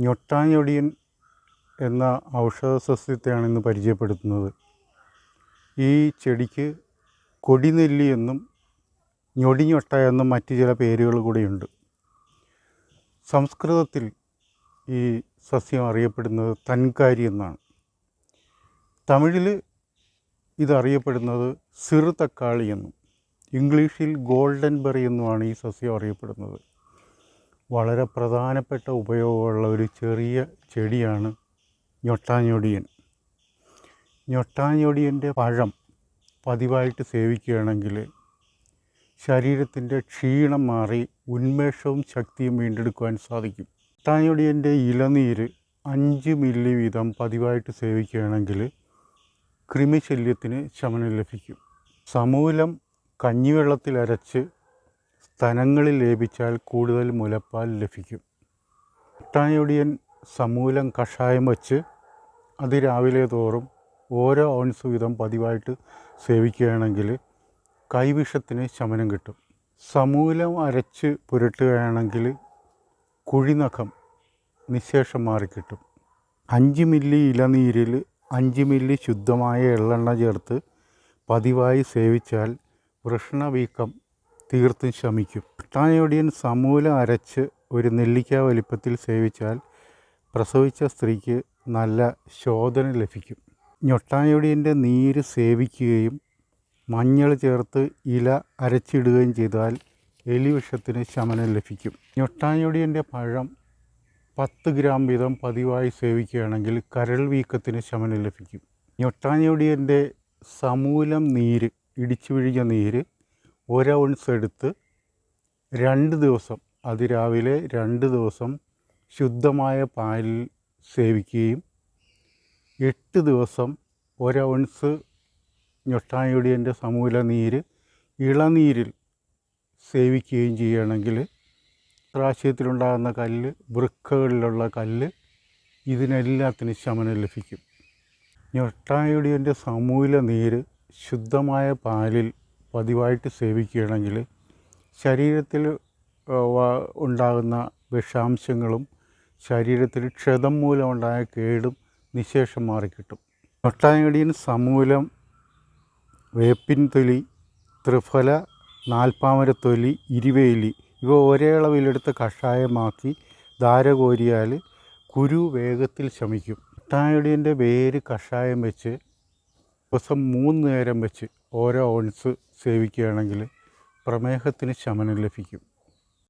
ഞൊട്ടാഞ്ഞൊടിയൻ എന്ന ഔഷധ സസ്യത്തെയാണ് ഇന്ന് പരിചയപ്പെടുത്തുന്നത്. ഈ ചെടിക്ക് കൊടിനെല്ലി എന്നും ഞൊടിഞ്ഞൊട്ട എന്നും മറ്റ് ചില പേരുകൾ കൂടിയുണ്ട്. സംസ്കൃതത്തിൽ ഈ സസ്യം അറിയപ്പെടുന്നത് തൻകാരി എന്നാണ്. തമിഴിൽ ഇതറിയപ്പെടുന്നത് സിറു തക്കാളി എന്നും ഇംഗ്ലീഷിൽ ഗോൾഡൻ ബെറി എന്നുമാണ് ഈ സസ്യം അറിയപ്പെടുന്നത്. വളരെ പ്രധാനപ്പെട്ട ഉപയോഗമുള്ള ഒരു ചെറിയ ചെടിയാണ് ഞൊട്ടാഞ്ഞൊടിയൻ. ഞൊട്ടാഞ്ഞൊടിയന്റെ പഴം പതിവായിട്ട് സേവിക്കുകയാണെങ്കിൽ ശരീരത്തിന്റെ ക്ഷീണം മാറി ഉന്മേഷവും ശക്തിയും വീണ്ടെടുക്കുവാൻ സാധിക്കും. ഞൊട്ടാഞ്ഞൊടിയന്റെ ഇലനീര് അഞ്ച് മില്ലി വീതം പതിവായിട്ട് സേവിക്കുകയാണെങ്കിൽ കൃമിശല്യത്തിന് ശമനം ലഭിക്കും. സമൂലം കഞ്ഞിവെള്ളത്തിൽ അരച്ച് സ്തനങ്ങളിൽ ലേപിച്ചാൽ കൂടുതൽ മുലപ്പാൽ ലഭിക്കും. ഒട്ടായൊടിയൻ സമൂലം കഷായം വച്ച് അതിരാവിലെ തോറും ഓരോ ഔൺസ് വീതം പതിവായിട്ട് സേവിക്കുകയാണെങ്കിൽ കൈവിഷത്തിന് ശമനം കിട്ടും. സമൂലം അരച്ച് പുരട്ടുകയാണെങ്കിൽ കുഴിനഖം നിശേഷം മാറിക്കിട്ടും. അഞ്ച് മില്ലി ഇലനീരിൽ അഞ്ച് മില്ലി ശുദ്ധമായ എള്ളെണ്ണ ചേർത്ത് പതിവായി സേവിച്ചാൽ വൃഷ്ണവീക്കം തീർത്തും ശമിക്കും. ഒട്ടാനയൊടിയൻ സമൂലം അരച്ച് ഒരു നെല്ലിക്ക വലിപ്പത്തിൽ സേവിച്ചാൽ പ്രസവിച്ച സ്ത്രീക്ക് നല്ല ശോധന ലഭിക്കും. ഞൊട്ടാനയൊടിയന്റെ നീര് സേവിക്കുകയും മഞ്ഞൾ ചേർത്ത് ഇല അരച്ചിടുകയും ചെയ്താൽ എലിവിഷത്തിന് ശമനം ലഭിക്കും. ഞൊട്ടാനയൊടിയന്റെ പഴം പത്ത് ഗ്രാം വീതം പതിവായി സേവിക്കുകയാണെങ്കിൽ കരൾ വീക്കത്തിന് ശമനം ലഭിക്കും. ഞൊട്ടാനയൊടിയന്റെ സമൂലം നീര് ഇടിച്ചു പിഴിഞ്ഞ നീര് ഒരു ഔൺസ് എടുത്ത് രണ്ട് ദിവസം അതിരാവിലെ രണ്ട് ദിവസം ശുദ്ധമായ പാലിൽ സേവിക്കുകയും എട്ട് ദിവസം ഒരു ഔൺസ് ഞൊട്ടായൊടിയന്റെ സമൂല നീര് ഇളനീരിൽ സേവിക്കുകയും ചെയ്യുകയാണെങ്കിൽ പ്രാശയത്തിലുണ്ടാകുന്ന കല്ല് വൃക്കകളിലുള്ള കല്ല് ഇതിനെല്ലാത്തിനും ശമനം ലഭിക്കും. ഞൊട്ടായൊടിയന്റെ സമൂല നീര് ശുദ്ധമായ പാലിൽ പതിവായിട്ട് സേവിക്കുകയാണെങ്കിൽ ശരീരത്തിൽ ഉണ്ടാകുന്ന വിഷാംശങ്ങളും ശരീരത്തിൽ ക്ഷതം മൂലമുണ്ടായ കേടും നിശേഷം മാറിക്കിട്ടും. ഒട്ടായടിയൻ സമൂലം വേപ്പിൻ തൊലി ത്രിഫല നാൽപ്പാമരത്തൊലി ഇരുവേലി ഇവ ഒരേ അളവിലെടുത്ത് കഷായമാക്കി ധാര കോരിയാൽ കുരു വേഗത്തിൽ ശമിക്കും. ഒട്ടായടിയന്റെ വേര് കഷായം വെച്ച് ദിവസം മൂന്ന് നേരം വെച്ച് ഓരോ ഓൺസ് സേവിക്കുകയാണെങ്കിൽ പ്രമേഹത്തിന് ശമനം ലഭിക്കും.